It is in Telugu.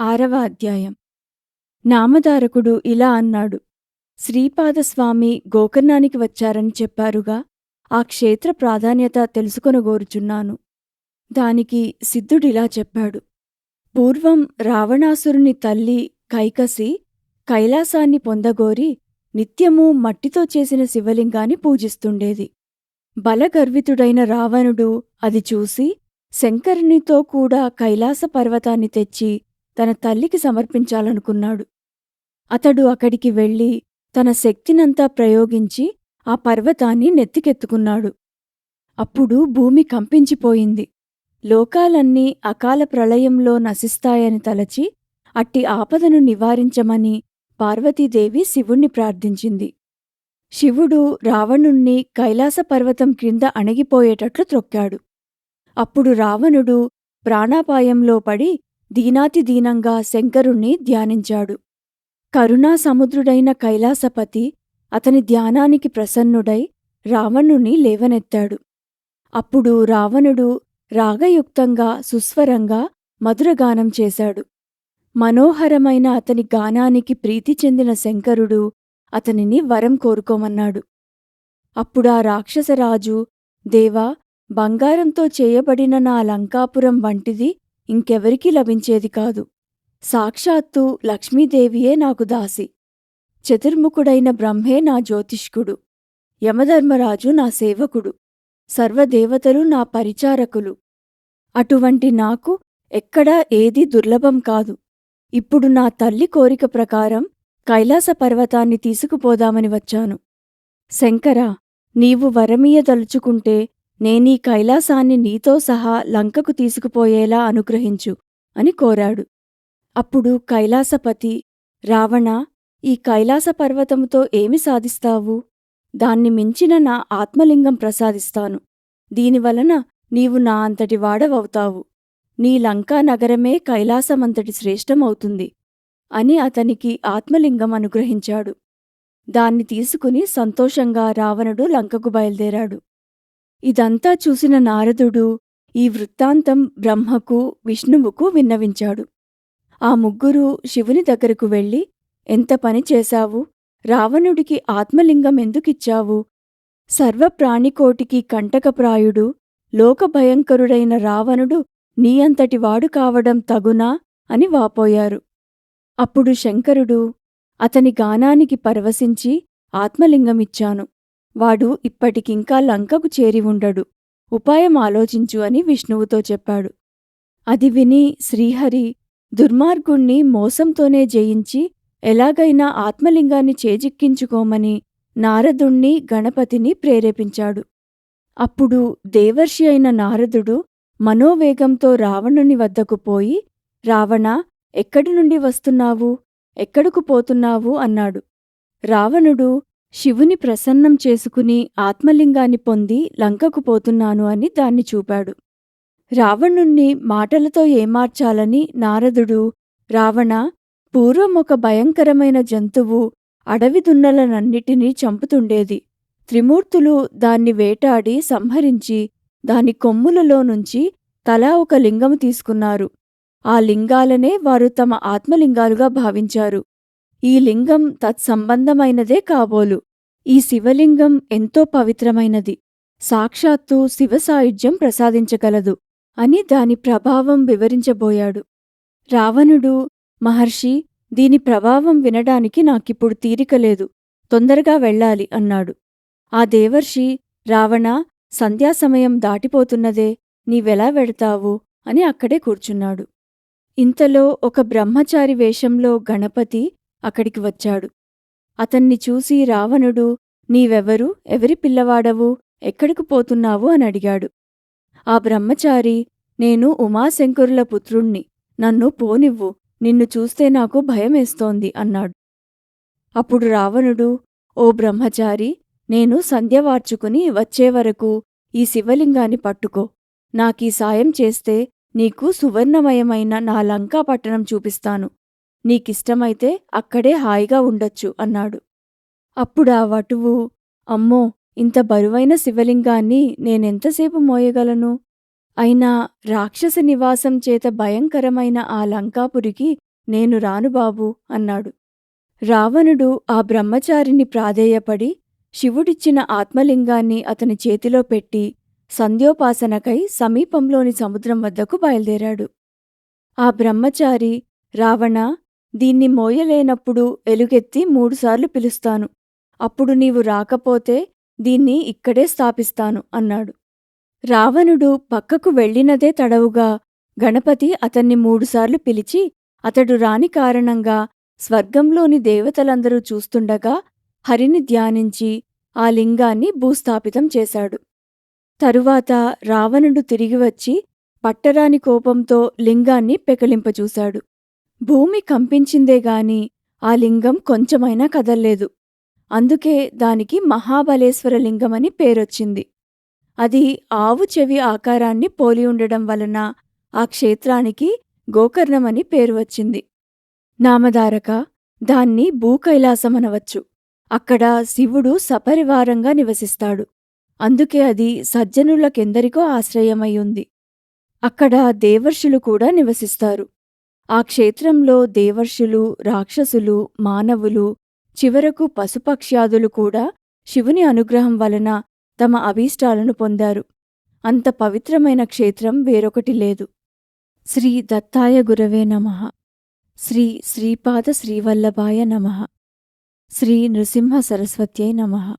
ఆరవ అధ్యాయం. నామధారకుడు ఇలా అన్నాడు శ్రీపాదస్వామి గోకర్ణానికి వచ్చారని చెప్పారుగా ఆ క్షేత్ర ప్రాధాన్యత తెలుసుకొనగోరుచున్నాను. దానికి సిద్ధుడిలా చెప్పాడు పూర్వం రావణాసురుని తల్లి కైకసి కైలాసాన్ని పొందగోరి నిత్యము మట్టితో చేసిన శివలింగాన్ని పూజిస్తుండేది. బలగర్వితుడైన రావణుడు అది చూసి శంకరునితో కూడా కైలాస పర్వతాన్ని తెచ్చి తన తల్లికి సమర్పించాలనుకున్నాడు. అతడు అక్కడికి వెళ్ళి తన శక్తినంతా ప్రయోగించి ఆ పర్వతాన్ని నెత్తికెత్తుకున్నాడు. అప్పుడు భూమి కంపించిపోయింది. లోకాలన్నీ అకాల ప్రళయంలో నశిస్తాయని తలచి అట్టి ఆపదను నివారించమని పార్వతీదేవి శివుణ్ణి ప్రార్థించింది. శివుడు రావణుణ్ణి కైలాస పర్వతం క్రింద అణగిపోయేటట్లు త్రొక్కాడు. అప్పుడు రావణుడు ప్రాణాపాయంలో పడి దీనాతి దీనంగా శంకరుణ్ణి ధ్యానించాడు. కరుణా సముద్రుడైన కైలాసపతి అతని ధ్యానానికి ప్రసన్నుడై రావణుని లేవనెత్తాడు. అప్పుడు రావణుడు రాగయుక్తంగా సుస్వరంగా మధురగానం చేశాడు. మనోహరమైన అతని గానానికి ప్రీతి చెందిన శంకరుడు అతనిని వరం కోరుకోమన్నాడు. అప్పుడా రాక్షసరాజు దేవా బంగారంతో చేయబడిన నా లంకాపురం వంటిది ఇంకెవరికీ లభించేది కాదు. సాక్షాత్తు లక్ష్మీదేవియే నాకు దాసి. చతుర్ముఖుడైన బ్రహ్మే నా జ్యోతిష్కుడు. యమధర్మరాజు నా సేవకుడు. సర్వదేవతలు నా పరిచారకులు. అటువంటి నాకు ఎక్కడా ఏదీ దుర్లభం కాదు. ఇప్పుడు నా తల్లి కోరిక ప్రకారం కైలాస పర్వతాన్ని తీసుకుపోదామని వచ్చాను. శంకరా నీవు వరమీయదలుచుకుంటే నేనీ కైలాసాన్ని నీతో సహా లంకకు తీసుకుపోయేలా అనుగ్రహించు అని కోరాడు. అప్పుడు కైలాసపతి రావణ ఈ కైలాస పర్వతముతో ఏమి సాధిస్తావు? దాన్ని మించిన నా ఆత్మలింగం ప్రసాదిస్తాను. దీనివలన నీవు నా అంతటి వాడవవుతావు. నీ లంకా నగరమే కైలాసమంతటి శ్రేష్టమవుతుంది అని అతనికి ఆత్మలింగం అనుగ్రహించాడు. దాన్ని తీసుకుని సంతోషంగా రావణుడు లంకకు బయల్దేరాడు. ఇదంతా చూసిన నారదుడు ఈ వృత్తాంతం బ్రహ్మకు విష్ణువుకు విన్నవించాడు. ఆ ముగ్గురు శివుని దగ్గరకు వెళ్ళి ఎంత పని చేశావు? రావణుడికి ఆత్మలింగం ఎందుకిచ్చావు? సర్వప్రాణికోటికి కంటకప్రాయుడు లోకభయంకరుడైన రావణుడు నీ అంతటివాడు కావడం తగునా అని వాపోయారు. అప్పుడు శంకరుడు అతని గానానికి పరవశించి ఆత్మలింగమిచ్చాను. వాడు ఇప్పటికింకా లంకకు చేరి ఉండడు. ఉపాయం ఆలోచించు అని విష్ణువుతో చెప్పాడు. అది విని శ్రీహరి దుర్మార్గుణ్ణి మోసంతోనే జయించి ఎలాగైనా ఆత్మలింగాన్ని చేజిక్కించుకోమని నారదుణ్ణి గణపతిని ప్రేరేపించాడు. అప్పుడు దేవర్షి అయిన నారదుడు మనోవేగంతో రావణుని వద్దకు పోయి రావణా ఎక్కడి నుండి వస్తున్నావు? ఎక్కడకు పోతున్నావు? అన్నాడు. రావణుడు శివుని ప్రసన్నం చేసుకుని ఆత్మలింగాన్ని పొంది లంకకు పోతున్నాను అని దాన్ని చూపాడు. రావణుణ్ణి మాటలతో ఏమార్చాలని నారదుడు రావణ పూర్వం ఒక భయంకరమైన జంతువు అడవి దున్నలనన్నిటినీ చంపుతుండేది. త్రిమూర్తులు దాన్ని వేటాడి సంహరించి దాని కొమ్ములలో నుంచి తలా ఒక లింగము తీసుకున్నారు. ఆ లింగాలనే వారు తమ ఆత్మలింగాలుగా భావించారు. ఈ లింగం తత్సంబంధమైనదే కాబోలు. ఈ శివలింగం ఎంతో పవిత్రమైనది. సాక్షాత్తు శివసాయుధ్యం ప్రసాదించగలదు అని దాని ప్రభావం వివరించబోయాడు. రావణుడు మహర్షి దీని ప్రభావం వినడానికి నాకిప్పుడు తీరికలేదు తొందరగా వెళ్ళాలి అన్నాడు. ఆ దేవర్షి రావణ సంధ్యాసమయం దాటిపోతున్నదే నీవెలా వెడతావు? అని అక్కడే కూర్చున్నాడు. ఇంతలో ఒక బ్రహ్మచారి వేషంలో గణపతి అక్కడికి వచ్చాడు. అతన్ని చూసి రావణుడు నీవెవరు? ఎవరి పిల్లవాడవు? ఎక్కడికి పోతున్నావు? అని అడిగాడు. ఆ బ్రహ్మచారి నేను ఉమాశంకరుల పుత్రుణ్ణి. నన్ను పోనివ్వు. నిన్ను చూస్తే నాకు భయమేస్తోంది అన్నాడు. అప్పుడు రావణుడు ఓ బ్రహ్మచారి నేను సంధ్యవార్చుకుని వచ్చేవరకు ఈ శివలింగాన్ని పట్టుకో. నాకీ సాయం చేస్తే నీకు సువర్ణమయమైన నా లంకా పట్టణం చూపిస్తాను. నీకిష్టమైతే అక్కడే హాయిగా ఉండొచ్చు అన్నాడు. అప్పుడా వటువు అమ్మో ఇంత బరువైన శివలింగాన్ని నేనెంతసేపు మోయగలను? అయినా రాక్షస నివాసం చేత భయంకరమైన ఆ లంకాపురికి నేను రాను బాబూ అన్నాడు. రావణుడు ఆ బ్రహ్మచారిని ప్రాధేయపడి శివుడిచ్చిన ఆత్మలింగాన్ని అతని చేతిలో పెట్టి సంధ్యోపాసనకై సమీపంలోని సముద్రం వద్దకు బయలుదేరాడు. ఆ బ్రహ్మచారి రావణ దీన్ని మోయలేనప్పుడు ఎలుగెత్తి మూడుసార్లు పిలుస్తాను. అప్పుడు నీవు రాకపోతే దీన్ని ఇక్కడే స్థాపిస్తాను అన్నాడు. రావణుడు పక్కకు వెళ్ళినదే తడవుగా గణపతి అతన్ని మూడుసార్లు పిలిచి అతడు రాని కారణంగా స్వర్గంలోని దేవతలందరూ చూస్తుండగా హరిని ధ్యానించి ఆ లింగాన్ని భూస్థాపితం చేశాడు. తరువాత రావణుడు తిరిగి వచ్చి పట్టరాని కోపంతో లింగాన్ని పెకలింపచూశాడు భూమి కంపించిందేగాని ఆ లింగం కొంచెమైనా కదల్లేదు. అందుకే దానికి మహాబలేశ్వరలింగమని పేరొచ్చింది. అది ఆవు చెవి ఆకారాన్ని పోలి ఉండడం వలన ఆ క్షేత్రానికి గోకర్ణమని పేరు వచ్చింది. నామధారక దాన్ని భూకైలాసమనవచ్చు. అక్కడ శివుడు సపరివారంగా నివసిస్తాడు. అందుకే అది సజ్జనులకెందరికో ఆశ్రయమై ఉంది. అక్కడ దేవర్షులు కూడా నివసిస్తారు. ఆ క్షేత్రంలో దేవర్షులు రాక్షసులు మానవులు చివరకు పశుపక్ష్యాదులు కూడా శివుని అనుగ్రహం వలన తమ అభీష్టాలను పొందారు. అంత పవిత్రమైన క్షేత్రం వేరొకటి లేదు. శ్రీ దత్తాయ గురవే నమః. శ్రీ శ్రీపాద శ్రీవల్లభాయ నమః. శ్రీ నృసింహ సరస్వత్యై నమః.